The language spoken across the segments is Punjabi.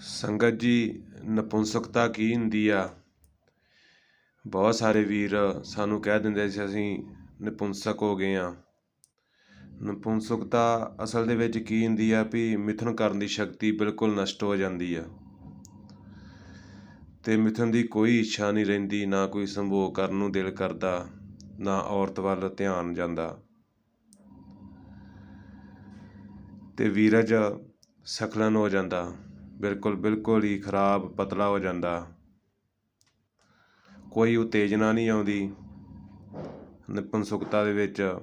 ਸੰਗਤ ਜੀ, ਨਪੁੰਸਕਤਾ ਕੀ ਹੁੰਦੀ ਆ? ਬਹੁਤ ਸਾਰੇ ਵੀਰ ਸਾਨੂੰ ਕਹਿ ਦਿੰਦੇ ਸੀ, ਅਸੀਂ ਨਪੁੰਸਕ ਹੋ ਗਏ ਆ। ਨਪੁੰਸਕਤਾ ਅਸਲ ਦੇ ਵਿੱਚ ਕੀ ਹੁੰਦੀ ਆ ਵੀ ਮਿਥਨ ਕਰਨ ਦੀ ਸ਼ਕਤੀ ਬਿਲਕੁਲ ਨਸ਼ਟ ਹੋ ਜਾਂਦੀ ਆ। ਤੇ ਮਿਥਨ ਦੀ ਕੋਈ ਇੱਛਾ ਨਹੀਂ ਰਹਿੰਦੀ, ਨਾ ਕੋਈ ਸੰਭੋਗ ਕਰਨ ਨੂੰ ਦਿਲ ਕਰਦਾ, ਨਾ ਔਰਤ ਵੱਲ ਧਿਆਨ ਜਾਂਦਾ। ਤੇ ਵੀਰਜ ਸਖਲਨ ਹੋ ਜਾਂਦਾ। ਬਿਲਕੁਲ ਬਿਲਕੁਲ ਹੀ ਖਰਾਬ ਪਤਲਾ ਹੋ ਜਾਂਦਾ। ਕੋਈ ਉਤੇਜਨਾ ਨਹੀਂ ਆਉਂਦੀ। ਨਪੁੰਸਕਤਾ ਦੇ ਵਿੱਚ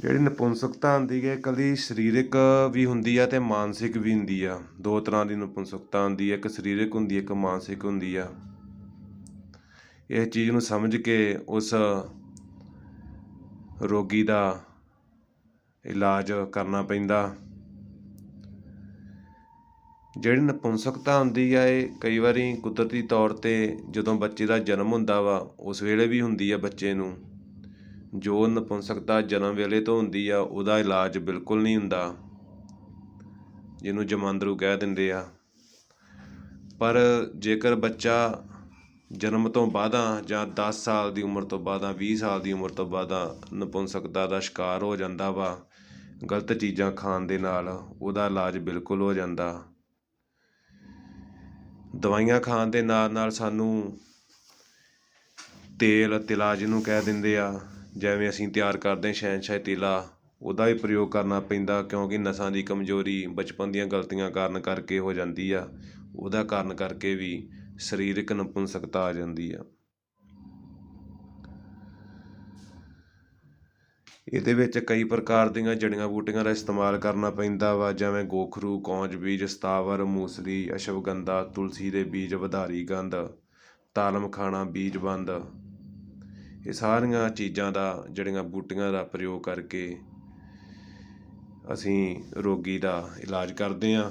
ਜਿਹੜੀ ਨਪੁੰਸਕਤਾ ਹੁੰਦੀ ਹੈ ਇਕੱਲੀ ਸਰੀਰਕ ਵੀ ਹੁੰਦੀ ਆ ਤੇ ਮਾਨਸਿਕ ਵੀ ਹੁੰਦੀ ਆ। ਦੋ ਤਰ੍ਹਾਂ ਦੀ ਨਪੁੰਸਕਤਾ ਹੁੰਦੀ ਹੈ, ਇੱਕ ਸਰੀਰਕ ਹੁੰਦੀ ਹੈ ਇੱਕ ਮਾਨਸਿਕ ਹੁੰਦੀ ਆ। ਇਹ ਚੀਜ਼ ਨੂੰ ਸਮਝ ਕੇ ਉਸ ਰੋਗੀ ਦਾ ਇਲਾਜ ਕਰਨਾ ਪੈਂਦਾ। ਜਿਹੜੀ ਨਪੁੰਸਕਤਾ ਹੁੰਦੀ ਆ, ਇਹ ਕਈ ਵਾਰੀ ਕੁਦਰਤੀ ਤੌਰ ਤੇ ਜਦੋਂ ਬੱਚੇ ਦਾ ਜਨਮ ਹੁੰਦਾ ਵਾ, ਉਸ ਵੇਲੇ ਵੀ ਹੁੰਦੀ ਆ ਬੱਚੇ ਨੂੰ। ਜੋ ਨਪੁੰਸਕਤਾ ਜਨਮ ਵੇਲੇ ਤੋਂ ਹੁੰਦੀ ਆ, ਉਹਦਾ ਇਲਾਜ ਬਿਲਕੁਲ ਨਹੀਂ ਹੁੰਦਾ, ਜਿਹਨੂੰ ਜਮਾਂਦਰੂ ਕਹਿ ਦਿੰਦੇ ਆ। ਪਰ ਜੇਕਰ ਬੱਚਾ ਜਨਮ ਤੋਂ ਬਾਅਦਾਂ ਜਾਂ 10 ਸਾਲ ਦੀ ਉਮਰ ਤੋਂ ਬਾਅਦਾਂ 20 ਸਾਲ ਦੀ ਉਮਰ ਤੋਂ ਬਾਅਦਾਂ ਨਪੁੰਸਕਤਾ ਦਾ ਸ਼ਿਕਾਰ ਹੋ ਜਾਂਦਾ ਵਾ, ਗਲਤ ਚੀਜ਼ਾਂ ਖਾਣ ਦੇ ਨਾਲ ਉਹਦਾ ਇਲਾਜ ਬਿਲਕੁਲ ਹੋ ਜਾਂਦਾ। ਦਵਾਈਆਂ ਖਾਣ ਦੇ ਨਾਲ ਨਾਲ ਸਾਨੂੰ ਤੇਲ ਤਿਲਾ ਜਿਹਨੂੰ ਕਹਿ ਦਿੰਦੇ ਆ, ਜਿਵੇਂ ਅਸੀਂ ਤਿਆਰ ਕਰਦੇ ਹਾਂ ਸ਼ਹਿਨਸ਼ਾਹ ਤੀਲਾ, ਉਹਦਾ ਵੀ ਪ੍ਰਯੋਗ ਕਰਨਾ ਪੈਂਦਾ ਕਿਉਂਕਿ ਨਸਾਂ ਦੀ ਕਮਜ਼ੋਰੀ ਬਚਪਨ ਦੀਆਂ ਗਲਤੀਆਂ ਕਾਰਨ ਕਰਕੇ ਹੋ ਜਾਂਦੀ ਆ, ਉਹਦਾ ਕਾਰਨ ਕਰਕੇ ਵੀ ਸਰੀਰਕ ਨਪੁੰਸਕਤਾ ਆ ਜਾਂਦੀ ਆ। ਇਹਦੇ ਵਿੱਚ ਕਈ ਪ੍ਰਕਾਰ ਦੀਆਂ ਜੜੀਆਂ ਬੂਟੀਆਂ ਦਾ ਇਸਤੇਮਾਲ ਕਰਨਾ ਪੈਂਦਾ ਵਾ, ਜਿਵੇਂ ਗੋਖਰੂ, ਕੌਂਜ ਬੀਜ, ਸਤਾਵਰ ਮੂਸਲੀ ਅਸ਼ਵਗੰਧਾ, ਤੁਲਸੀ ਦੇ ਬੀਜ, ਵਧਾਰੀ ਗੰਧ, ਤਾਲਮ ਬੀਜ ਬੰਦ। ਇਹ ਸਾਰੀਆਂ ਚੀਜ਼ਾਂ ਦਾ, ਜੜੀਆਂ ਬੂਟੀਆਂ ਦਾ ਪ੍ਰਯੋਗ ਕਰਕੇ ਅਸੀਂ ਰੋਗੀ ਦਾ ਇਲਾਜ ਕਰਦੇ ਹਾਂ।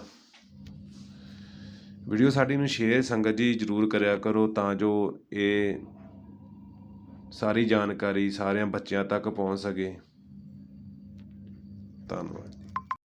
ਵੀਡੀਓ ਸਾਡੀ ਨੂੰ ਸ਼ੇਅਰ, ਸੰਗਤ ਜੀ ਜਰੂਰ ਕਰਿਆ ਕਰੋ ਤਾਂ ਜੋ ਇਹ ਸਾਰੀ ਜਾਣਕਾਰੀ ਸਾਰਿਆਂ ਬੱਚਿਆਂ ਤੱਕ ਪਹੁੰਚ ਸਕੇ। ਧੰਨਵਾਦ।